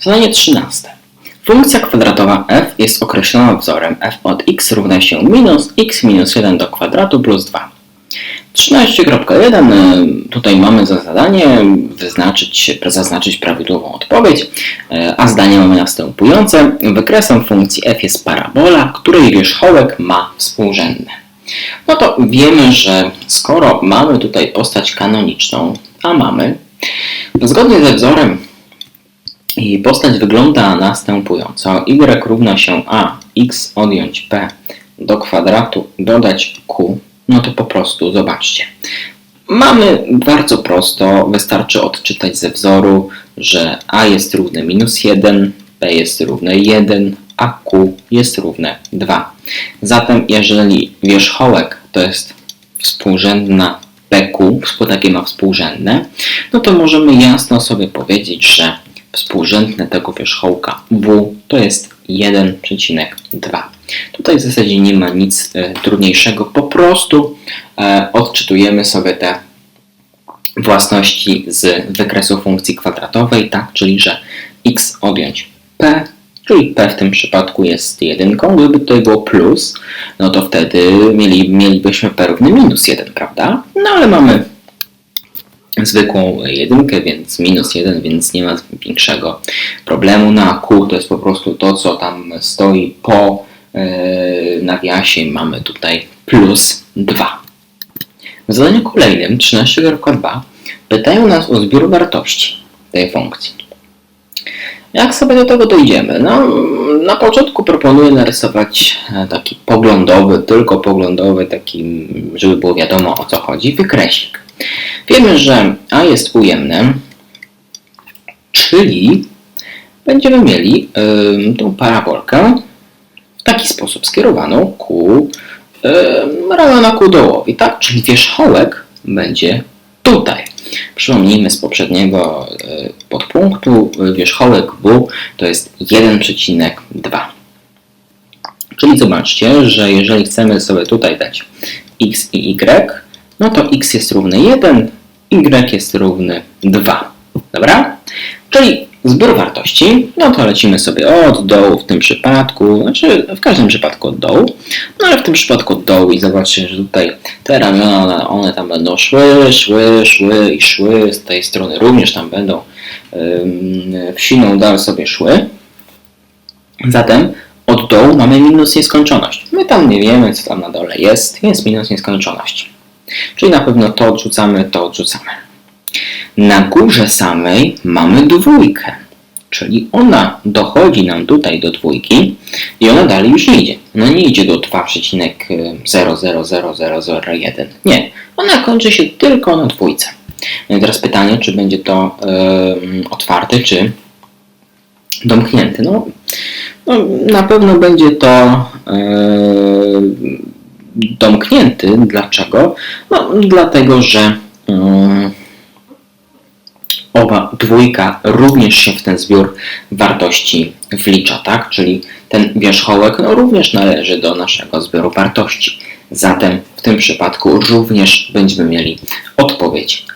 Zadanie 13. Funkcja kwadratowa f jest określona wzorem f od x równa się minus x minus 1 do kwadratu plus 2. 13.1 y, tutaj mamy za zadanie wyznaczyć, zaznaczyć prawidłową odpowiedź, y, a zdanie mamy następujące. Wykresem funkcji f jest parabola, której wierzchołek ma współrzędne. No to wiemy, że skoro mamy tutaj postać kanoniczną, a mamy, zgodnie ze wzorem i postać wygląda następująco. y równa się a, x odjąć p do kwadratu dodać q. No to po prostu zobaczcie. Mamy bardzo prosto, wystarczy odczytać ze wzoru, że a jest równe minus 1, p jest równe 1, a q jest równe 2. Zatem jeżeli wierzchołek to jest współrzędna pq, takie ma współrzędne, no to możemy jasno sobie powiedzieć, że współrzędne tego wierzchołka w to jest 1,2. Tutaj w zasadzie nie ma nic e, trudniejszego, po prostu e, odczytujemy sobie te własności z wykresu funkcji kwadratowej, tak, czyli że x odjąć p, czyli p w tym przypadku jest jedynką, gdyby tutaj było plus, no to wtedy mieli, mielibyśmy p równy minus 1, prawda? No ale mamy zwykłą jedynkę, więc minus 1, więc nie ma większego problemu. Na Q to jest po prostu to, co tam stoi po e, nawiasie. Mamy tutaj plus 2. W zadaniu kolejnym, 13.2, pytają nas o zbiór wartości tej funkcji. Jak sobie do tego dojdziemy? No, na początku proponuję narysować e, taki poglądowy, tylko poglądowy, taki, żeby było wiadomo o co chodzi, wykresik. Wiemy, że A jest ujemne, czyli będziemy mieli y, tą parabolkę w taki sposób skierowaną ku y, ramiona ku dołowi, tak? Czyli wierzchołek będzie tutaj. Przypomnijmy z poprzedniego y, podpunktu, wierzchołek W to jest 1,2. Czyli zobaczcie, że jeżeli chcemy sobie tutaj dać x i y, no to x jest równy 1, y jest równy 2. Dobra? Czyli zbiór wartości, no to lecimy sobie od dołu w tym przypadku, znaczy w każdym przypadku od dołu, no ale w tym przypadku od dołu i zobaczcie, że tutaj te ramiona, one tam będą szły, szły, szły i szły, z tej strony również tam będą w siną dal sobie szły. Zatem od dołu mamy minus nieskończoność. My tam nie wiemy, co tam na dole jest, jest minus nieskończoność. Czyli na pewno to odrzucamy, to odrzucamy. Na górze samej mamy dwójkę, czyli ona dochodzi nam tutaj do dwójki i ona dalej już nie idzie. Ona nie idzie do 2,000001. Nie, ona kończy się tylko na dwójce. No i teraz pytanie, czy będzie to yy, otwarte, czy domknięte. No, no, na pewno będzie to yy, domknięty. Dlaczego? No, dlatego, że yy, owa dwójka również się w ten zbiór wartości wlicza, tak? Czyli ten wierzchołek no, również należy do naszego zbioru wartości. Zatem w tym przypadku również będziemy mieli odpowiedź